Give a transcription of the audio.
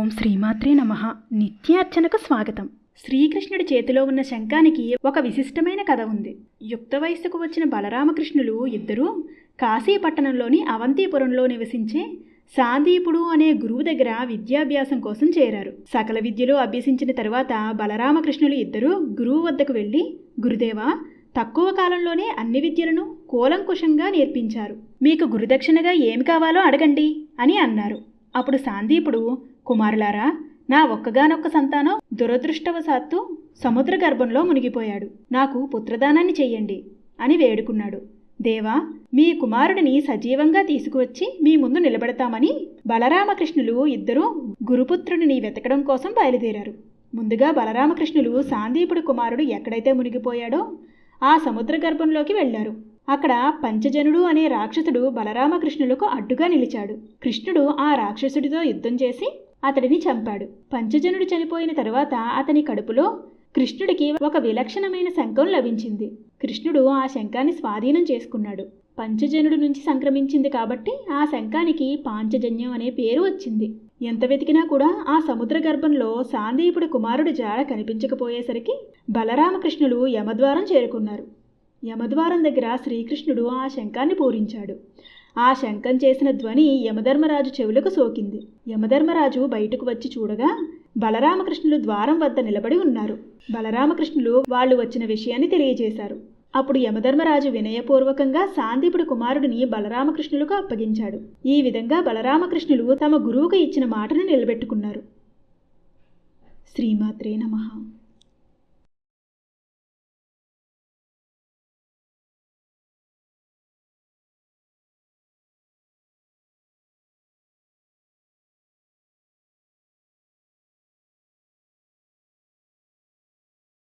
ఓం శ్రీమాత్రే నమ. నిత్యార్చనకు స్వాగతం. శ్రీకృష్ణుడి చేతిలో ఉన్న శంఖానికి ఒక విశిష్టమైన కథ ఉంది. యుక్త వయస్సుకు వచ్చిన బలరామకృష్ణులు ఇద్దరూ కాశీ పట్టణంలోని అవంతిపురంలో నివసించే సాందీపుడు అనే గురువు దగ్గర విద్యాభ్యాసం కోసం చేరారు. సకల విద్యలు అభ్యసించిన తరువాత బలరామకృష్ణులు ఇద్దరూ గురువు వద్దకు వెళ్ళి గురుదేవా తక్కువ కాలంలోనే అన్ని విద్యలను కూలంకుషంగా నేర్పించారు. మీకు గురుదక్షిణగా ఏమి కావాలో అడగండి అని అన్నారు. అప్పుడు సాందీపుడు కుమారులారా నా ఒక్కగానొక్క సంతానం దురదృష్టవశాత్తు సముద్ర గర్భంలో మునిగిపోయాడు. నాకు పుత్రదానాన్ని చెయ్యండి అని వేడుకున్నాడు. దేవా మీ కుమారుడిని సజీవంగా తీసుకువచ్చి మీ ముందు నిలబెడతామని బలరామకృష్ణులు ఇద్దరూ గురుపుత్రుడిని వెతకడం కోసం బయలుదేరారు. ముందుగా బలరామకృష్ణులు సాందీపుడి కుమారుడు ఎక్కడైతే మునిగిపోయాడో ఆ సముద్ర గర్భంలోకి వెళ్ళారు అక్కడ పంచజనుడు అనే రాక్షసుడు బలరామకృష్ణులకు అడ్డుగా నిలిచాడు. కృష్ణుడు ఆ రాక్షసుడితో యుద్ధం చేసి అతడిని చంపాడు. పంచజనుడు చనిపోయిన తరువాత అతని కడుపులో కృష్ణుడికి ఒక విలక్షణమైన శంఖం లభించింది. కృష్ణుడు ఆ శంఖాన్ని స్వాధీనం చేసుకున్నాడు. పంచజనుడు నుంచి సంక్రమించింది కాబట్టి ఆ శంఖానికి పాంచజన్యం అనే పేరు వచ్చింది. ఎంత వెతికినా కూడా ఆ సముద్ర గర్భంలో సాందీపుడి కుమారుడి జాడ కనిపించకపోయేసరికి బలరామకృష్ణులు యమద్వారం చేరుకున్నారు. యమద్వారం దగ్గర శ్రీకృష్ణుడు ఆ శంఖాన్ని పూరించాడు. ఆ శంఖం చేసిన ధ్వని యమధర్మరాజు చెవులకు సోకింది. యమధర్మరాజు బయటకు వచ్చి చూడగా బలరామకృష్ణులు ద్వారం వద్ద నిలబడి ఉన్నారు. బలరామకృష్ణులు వాళ్ళు వచ్చిన విషయాన్ని తెలియజేశారు. అప్పుడు యమధర్మరాజు వినయపూర్వకంగా సాందీపుడి కుమారుడిని బలరామకృష్ణులకు అప్పగించాడు. ఈ విధంగా బలరామకృష్ణులు తమ గురువుకు ఇచ్చిన మాటను నిలబెట్టుకున్నారు. శ్రీమాత్రే నమః.